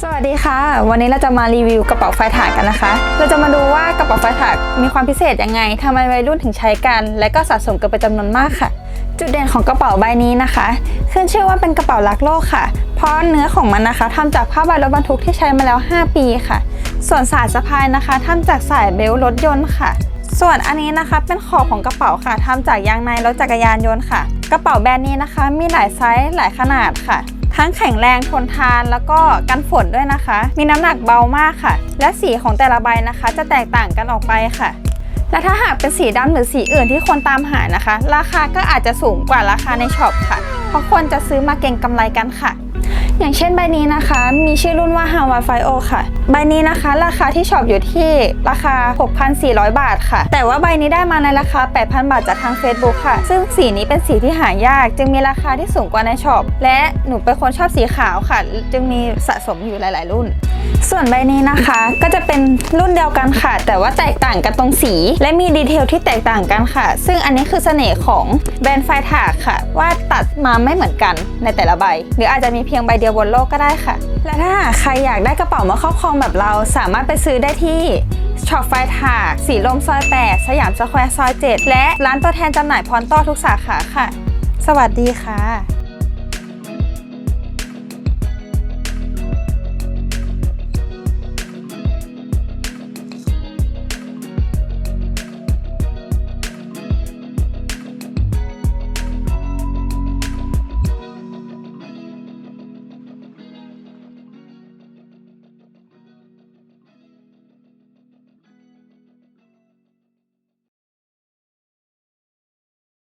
สวัสดีค่ะ วันนี้เราจะมารีวิวกระเป๋าไฟถาดกันนะคะ เราจะมาดูว่ากระเป๋าไฟถาดมีความพิเศษยังไงทำไมวัยรุ่นถึงใช้กัน และก็สะสมกันเป็นจำนวนมากค่ะ จุดเด่นของกระเป๋าใบนี้นะคะขึ้นชื่อว่าเป็นกระเป๋ารักโลกค่ะ เพราะเนื้อของมันนะคะทำจากผ้าใบรถบรรทุกที่ใช้มาแล้ว 5 ปีค่ะ ส่วนสายสะพายนะคะทำจากสายเบลต์รถยนต์ค่ะ ส่วนอันนี้นะคะเป็นขอบของกระเป๋าค่ะทำจากยางในรถจักรยานยนต์ค่ะ กระเป๋าแบรนด์นี้นะคะ มีหลายไซส์หลายขนาดค่ะ ทั้งแข็งแรงทนทานแล้วก็กันฝนด้วยนะคะ มีน้ำหนักเบามากค่ะ และสีของแต่ละใบนะคะ จะแตกต่างกันออกไปค่ะ และถ้าหากเป็นสีดำหรือสีอื่นที่คนตามหานะคะ ราคาก็อาจจะสูงกว่าราคาในช็อปค่ะ เพราะคนจะซื้อมาเก็งกำไรกันค่ะ อย่างเช่นใบนี้นะคะ มีชื่อรุ่นว่า Hawaii f i o ค่ะ ใบนี้นะคะ ราคาที่ช็อปอยู่ที่ราคา 6,400 บาทค่ะ แต่ว่าใบนี้ได้มาในราคา 8,000 บาทจากทาง Facebook ค่ะ ซึ่งสีนี้เป็นสีที่หายาก จึงมีราคาที่สูงกว่าในช็อป และหนูเป็นคนชอบสีขาวค่ะ จึงมีสะสมอยู่หลาย ๆ รุ่น ส่วนใบนี้นะคะก็จะเป็นรุ่นเดียวกันค่ะ แต่ว่าแตกต่างกันตรงสี และมีดีเทลที่แตกต่างกันค่ะ ซึ่งอันนี้คือเสน่ห์ของแบรนด์ไฟถากค่ะ ว่าตัดมาไม่เหมือนกันในแต่ละใบ หรืออาจจะมีเพียงใบเดียวบนโลกก็ได้ค่ะ และถ้าใครอยากได้กระเป๋ามาครอบครองแบบเราสามารถไปซื้อได้ที่ช็อปไฟถากสีลมซอย 8 สยามสแควร์ซอย 7 และร้านตัวแทนจำหน่ายพรต้อทุกสาขาค่ะ สวัสดีค่ะ